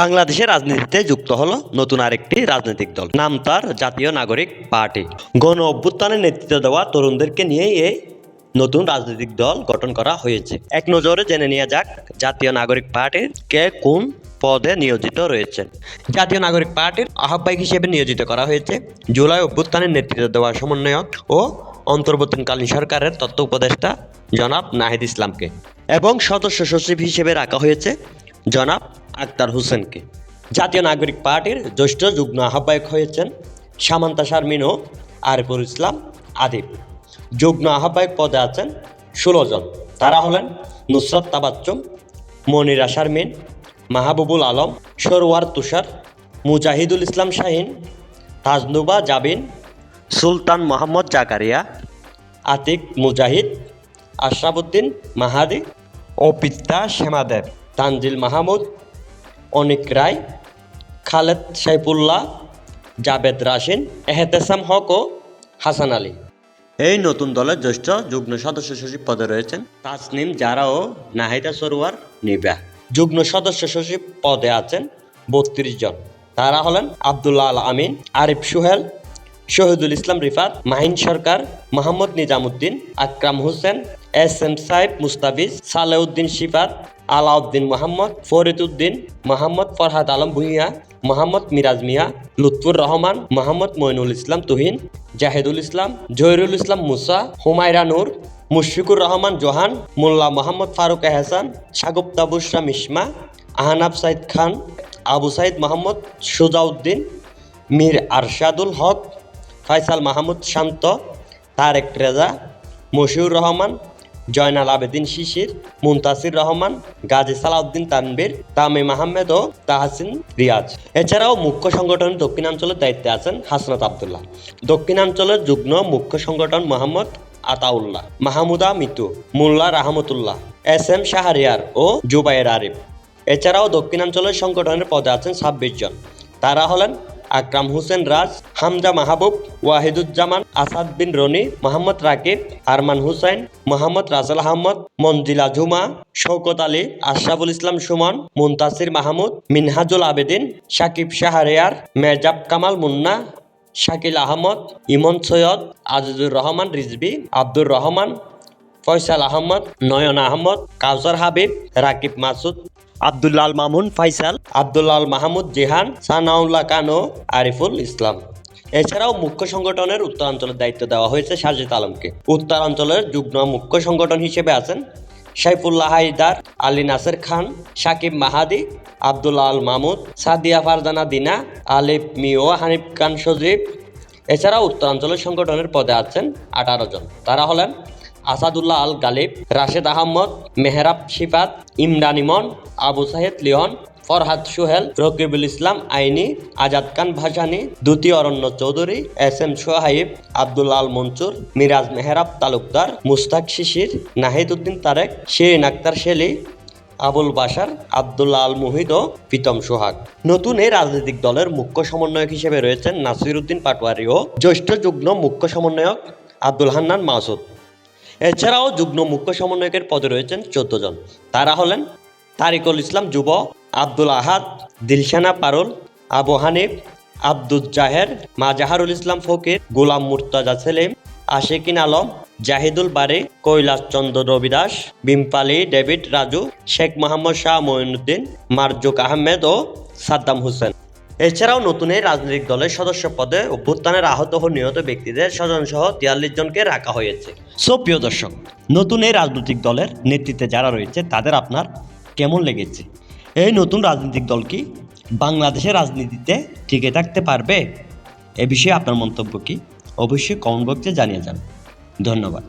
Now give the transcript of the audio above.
বাংলাদেশের রাজনীতিতে যুক্ত হলো নতুন আরেকটি রাজনৈতিক দল। নাম তার জাতীয় নাগরিক পার্টি। গণ অভ্যুত্থানের নেতৃত্ব দেওয়া তরুণদেরকে নিয়ে এই নতুন রাজনৈতিক দল গঠন করা হয়েছে। এক নজরে জেনে নেওয়া যাক জাতীয় নাগরিক পার্টির কে কোন পদে নিয়োজিত রয়েছেন। জাতীয় নাগরিক পার্টির আহ্বায়ক হিসেবে নিয়োজিত করা হয়েছে। জুলাই অভ্যুত্থানের নেতৃত্ব দেওয়া সমন্বয়ক ও অন্তর্বর্তীকালীন সরকারের তত্ত্ব উপদেষ্টা জনাব নাহিদ ইসলামকে। এবং সদস্য সচিব হিসেবে রাখা হয়েছে জনাব আক্তার হোসেনকে। জাতীয় নাগরিক পার্টির জ্যেষ্ঠ যুগ্ম আহ্বায়ক হয়েছেন সামান্তা শারমিন ও আরিফুল ইসলাম আদিব যুগ্ম আহ্বায়ক পদে আছেন ষোলো জন। তারা হলেন নুসরত তাবাচ্চুম, মনিরা শারমিন, মাহবুবুল আলম সরোয়ার তুষার, মুজাহিদুল ইসলাম শাহিন, তাজনুবা জাবিন, সুলতান মোহাম্মদ জাকারিয়া, আতিক মুজাহিদ, আশরাফুদ্দিন মাহাদি অপিতা শ্যামাদেব তানজিল মাহমুদ অনিক রায় খালেদ সাইফুল্লাহ জাবেদ রাশিন এহতেসাম হক ও হাসান আলী। এই নতুন দলের জ্যেষ্ঠ যুগ্ম সদস্য সচিব পদে রয়েছেন তাসনিম জারা ও নাহিদা সরোয়ার নিবা। যুগ্ম সদস্য সচিব পদে আছেন বত্রিশ জন। তারা হলেন আবদুল্লাহ আল আমিন আরিফ সুহেল শহীদুল ইসলাম রিফাত, মাহিন সরকার, মোহাম্মদ নিজামুদ্দিন, আকরাম হোসেন, এস এম সাহেব মুস্তাফিজ, সালেউদ্দিন শিফাত, আলাউদ্দিন মোহাম্মদ, ফরিদ উদ্দিন, মোহাম্মদ ফরহাদ আলম ভুঁইয়া, মোহাম্মদ মিরাজ মিয়া, লুৎফুর রহমান, মোহাম্মদ মইনুল ইসলাম তুহিন, জাহেদুল ইসলাম, জহিরুল ইসলাম মুসা, হুমায়রা নূর, মুশফিকুর রহমান জোহান, মোল্লা মোহাম্মদ ফারুক এহসান সাগুপ্তা বুসরা মিসমা আহনাব সাইদ খান, আবু সাইদ মোহাম্মদ সুজাউদ্দিন, মীর আরশাদুল হক ফয়সাল মাহমুদ শান্ত, তারেক রেজা, মশিউর রহমান, জয়নাল আবেদিন শিশির, মুনতাসির রহমান, গাজী সালাউদ্দিন তানবীর তামিম আহমেদ ও তাহসিন রিয়াজ। এছাড়াও মুখ্য সংগঠনের দক্ষিণাঞ্চলের দায়িত্বে আছেন হাসনাত আবদুল্লাহ। দক্ষিণাঞ্চলের যুগ্ম মুখ্য সংগঠন মোহাম্মদ আতাউল্লাহ, মাহমুদা মিতু, মোল্লা রাহমতুল্লাহ, এস এম শাহরিয়ার ও জুবাইর আরিফ। এছাড়াও দক্ষিণাঞ্চলের সংগঠনের পদে আছেন ছাব্বিশ জন। তারা হলেন আকরাম হোসেন রাজ, হামজা মাহবুব, ওয়াহিদুজ্জামান, আসাদ বিন রনি, মোহাম্মদ রাকিব, আরমান হুসাইন, মোহাম্মদ রাসেল আহমদ, মঞ্জিলা জুমা শৌকত আলী, আশরাফুল ইসলাম সুমন, মুনতাসির মাহমুদ, মিনহাজুল আবেদিন সাকিব শাহরিয়ার, মেজাব কামাল মুন্না, শাকিল আহমদ, ইমন সৈয়দ, আজিজুর রহমান রিজবি, আব্দুর রহমান, ফয়সাল আহমদ, নয়ন আহমদ, কাউসার হাবিব, রাকিব মাসুদ আব্দুল্লাল মামুন, ফাইসাল, আব্দুল্লাল মাহমুদ, জেহান, সানাউল্লাহ কানো, আরিফুল ইসলাম। এছাড়াও মুখ্য সংগঠনের উত্তরাঞ্চলের দায়িত্ব দেওয়া হয়েছে সাজিদ আলমকে। উত্তরাঞ্চলের যুগ্ম মুখ্য সংগঠন হিসেবে আছেন সাইফুল্লাহ হাইদার আলী নাসের খান, সাকিব মাহাদি আবদুল্লাহ আল মামুদ, সাদিয়া ফারজানা দিনা, আলিফ মিও হানিফ খান সজীব। এছাড়াও উত্তরাঞ্চলের সংগঠনের পদে আছেন আঠারো জন। তারা হলেন আসাদুল্লাহ আল গালিব, রাশেদ আহমদ মেহরাব শিফাত, ইমরান ইমন, আবু সাহেদ লিওন ফরহাদ সুহেল, রকিবুল ইসলাম আইনি, আজাদ খান ভাসানি, দ্বিতীয় অরণ্য চৌধুরী, এস এম সোহাইব আল মনসুর, মিরাজ মেহরাব তালুকদার, মুস্তাক শিশির নাহিদ উদ্দিন তারেক, শিরিন আক্তার শেলি, আবুল বাসার আবদুল্লাহ আল মুহিদ ও প্রীতম সোহাগ। নতুন এই রাজনৈতিক দলের মুখ্য সমন্বয়ক হিসেবে রয়েছেন নাসির উদ্দিন পাটোয়ারি ও জ্যেষ্ঠ যুগ্ম মুখ্য সমন্বয়ক আব্দুল হান্নান মাসুদ। এছাড়াও যুগ্ম মুখ্য সমন্বয়কের পদে রয়েছেন চোদ্দ জন। তারা হলেন তারিকুল ইসলাম যুব, আব্দুল আহাদ, দিলশানা পারুল, আবু হানিফ, আব্দুল জাহের, মাজাহারুল ইসলাম ফকির, গোলাম মুর্তাজা সেলিম, আশিকিন আলম, জাহিদুল বারি, কৈলাস চন্দ্র রবিদাস, বিম্পালি, ডেভিড রাজু, শেখ মোহাম্মদ শাহ মঈনুদ্দিন, মারজুক আহমেদ ও সাদ্দাম হোসেন। এছাড়াও নতুন এই রাজনৈতিক দলের সদস্য পদে অভ্যুত্থানের আহত ও নিহত ব্যক্তিদের স্বজন সহ তিয়াল্লিশ জনকে রাখা হয়েছে। সো, প্রিয় দর্শক, নতুন এই রাজনৈতিক দলের নেতৃত্বে যারা রয়েছে, তাদের আপনার কেমন লেগেছে? এই নতুন রাজনৈতিক দল কি বাংলাদেশের রাজনীতিতে টিকে থাকতে পারবে? এ বিষয়ে আপনার মন্তব্য কি? অবশ্যই কমেন্ট বক্সে জানিয়ে যান। ধন্যবাদ।